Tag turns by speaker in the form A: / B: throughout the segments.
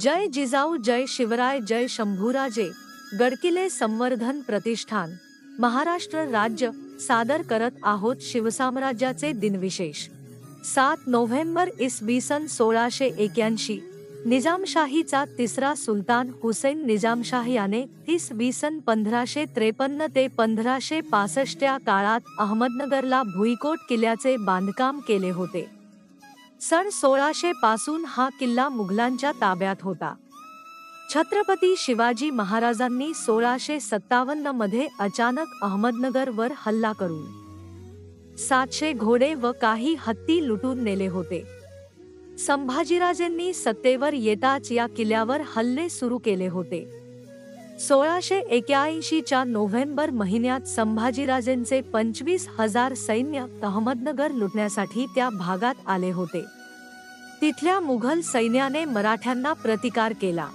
A: जय जिजाऊ जय शिवराय जय शंभूराजे. गडकिले संवर्धन प्रतिष्ठान. महाराष्ट्र राज्य सादर करत आहोत शिवसाम्राज्याचे दिनविशेष. सात नोव्हेंबर इसवी सन सोळाशे एक्याऐंशी निजामशाहीचा तिसरा सुलतान हुसेन निजामशाह याने इसवी सन पंधराशे त्रेपन्न ते पंधराशे पासष्ट या काळात अहमदनगरला भुईकोट किल्ल्याचे बांधकाम केले होते. सन सोळाशे पासून हा किल्ला मुघलांच्या ताब्यात होता. छत्रपती शिवाजी महाराजांनी सोळाशे सत्तावन्नमध्ये अचानक अहमदनगरवर हल्ला करून सातशे घोडे व काही हत्ती लुटून नेले होते. संभाजीराजेंनी सत्तेवर येताच या किल्ल्यावर हल्ले सुरू केले होते. सोळाशे एक्याऐंशीच्या नोव्हेंबर महिन्यात संभाजीराजेंचे पंचवीस हजार सैन्य अहमदनगर लुटण्यासाठी त्या भागात आले होते. तिथल्या मुघल सैन्याने मराठ्यांना प्रतिकार केला.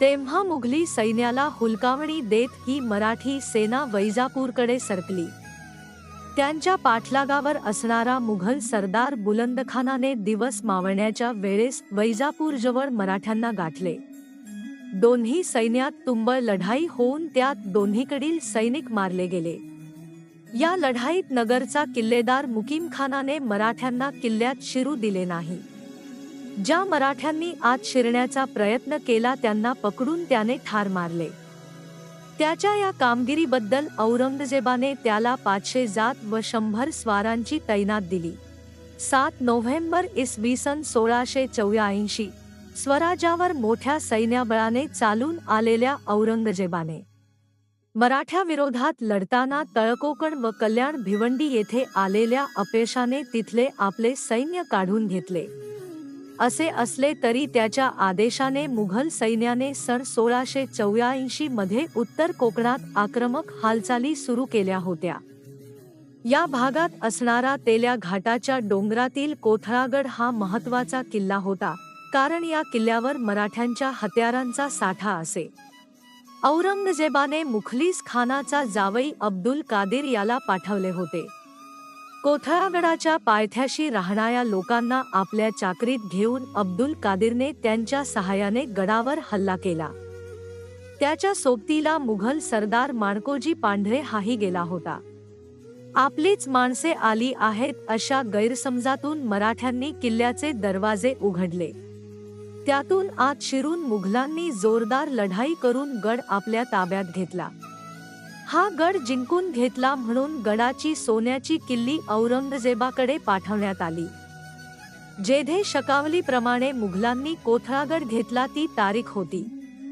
A: तेव्हा मुघली सैन्याला हुलकावणी देत ही मराठी सेना वैजापूरकडे सरकली. त्यांच्या पाठलागावर असणारा मुघल सरदार बुलंदखानाने दिवस मावळण्याच्या वेळेस वैजापूरजवळ मराठ्यांना गाठले. दोन्ही सैन्यात तुंबळ लढाई होऊन त्यात दोन्हीकडील सैनिक मारले गेले. या लढाईत नगरचा किल्लेदार मुकीम खानाने मराठ्यांना किल्ल्यात शिरू दिले नाही. ज्या मराठ्यांनी आत शिरण्याचा प्रयत्न केला त्यांना पकडून त्याने ठार मारले. त्याच्या या कामगिरीबद्दल औरंगजेबाने त्याला पाचशे जात व शंभर स्वारांची तैनात दिली. सात नोव्हेंबर इसवी सन सोळाशे चौऱ्याऐंशी स्वराज्यावर मोठ्या सैन्याबळाने चालून आलेल्या औरंगजेबाने. मराठ्या विरोधात लढताना तळकोकण व कल्याण भिवंडी येथे आलेल्या अपयशाने तिथले आपले सैन्य काढून घेतले. असे असले तरी त्याच्या आदेशाने मुघल सैन्याने सन सोळाशे चौऱ्याऐंशी मध्ये उत्तर कोकणात आक्रमक हालचाली सुरू केल्या होत्या. या भागात असणारा तेल्या घाटाच्या डोंगरातील कोथळागड हा महत्त्वाचा किल्ला होता. कारण या किल्ल्यावर मराठ्यांच्या हत्यारांचा साठा असे. औरंगजेबाने मुखलीस खानाचा जावई अब्दुल कादिर याला पाठवले होते. कोथळागडाच्या पायथ्याशी राहणाऱ्या लोकांना आपल्या चाकरीत घेऊन अब्दुल कादिरने त्यांच्या सहाय्याने गडावर हल्ला केला. त्याच्या सोबतीला मुघल सरदार माणकोजी पांढरे हाही गेला होता. आपलीच माणसे आली आहेत अशा गैरसमजातून मराठ्यांनी किल्ल्याचे दरवाजे उघडले. त्यातून आत शिरून मुघलांनी जोरदार लढाई करून गड आपल्या ताब्यात घेतला. हा गड जिंकून घेतला म्हणून गडाची सोन्याची किल्ली औरंगजेबाकडे पाठवण्यात आली. जेधे शकावलीप्रमाणे मुघलांनी कोथळागड घेतला ती तारीख होती.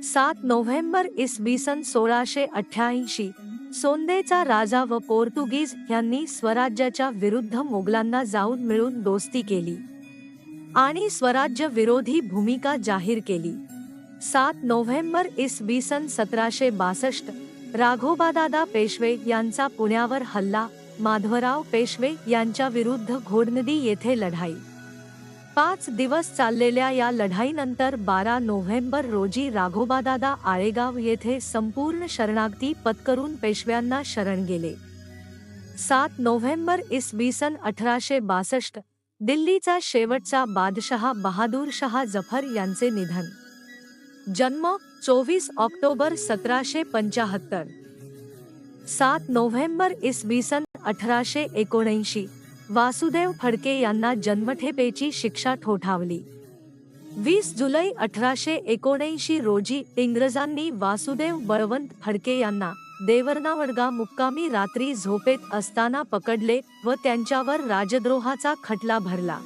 A: सात नोव्हेंबर इसवी सन सोळाशे अठ्ठ्याऐंशी. सोंदेचा राजा व पोर्तुगीज यांनी स्वराज्याच्या विरुद्ध मोगलांना जाऊन मिळून दोस्ती केली. आणि स्वराज्य विरोधी भूमिका जाहीर केली. सात नोव्हेंबर इसवी सन सतराशे बासष्ट राघोबादादा पेशवे यांचा पुण्यावर हल्ला माधवराव पेशवे यांच्या विरुद्ध घोडनदी येथे लढाई. पाच दिवस चाललेल्या या लढाईनंतर बारा नोव्हेंबर रोजी राघोबादादा आळेगाव येथे संपूर्ण शरणागती पत्करून पेशव्यांना शरण गेले. सात नोव्हेंबर इसवी सन अठराशे बासष्ट दिल्लीचा शेवटचा बादशहा बहादूर शहा जफर यांचे निधन. जन्म चोवीस ऑक्टोबर सतराशे पंचाहत्तर. सात नोव्हेंबर इसवी सन अठराशे एकोणऐंशी वासुदेव फडके यांना जन्मठेपेची शिक्षा ठोठावली. वीस जुलै अठराशे एकोणऐंशी रोजी इंग्रजांनी वासुदेव बळवंत फडके यांना देवर्णावडगा मुक्कामी रात्री झोपेत असताना पकडले व त्यांच्यावर राजद्रोहाचा खटला भरला.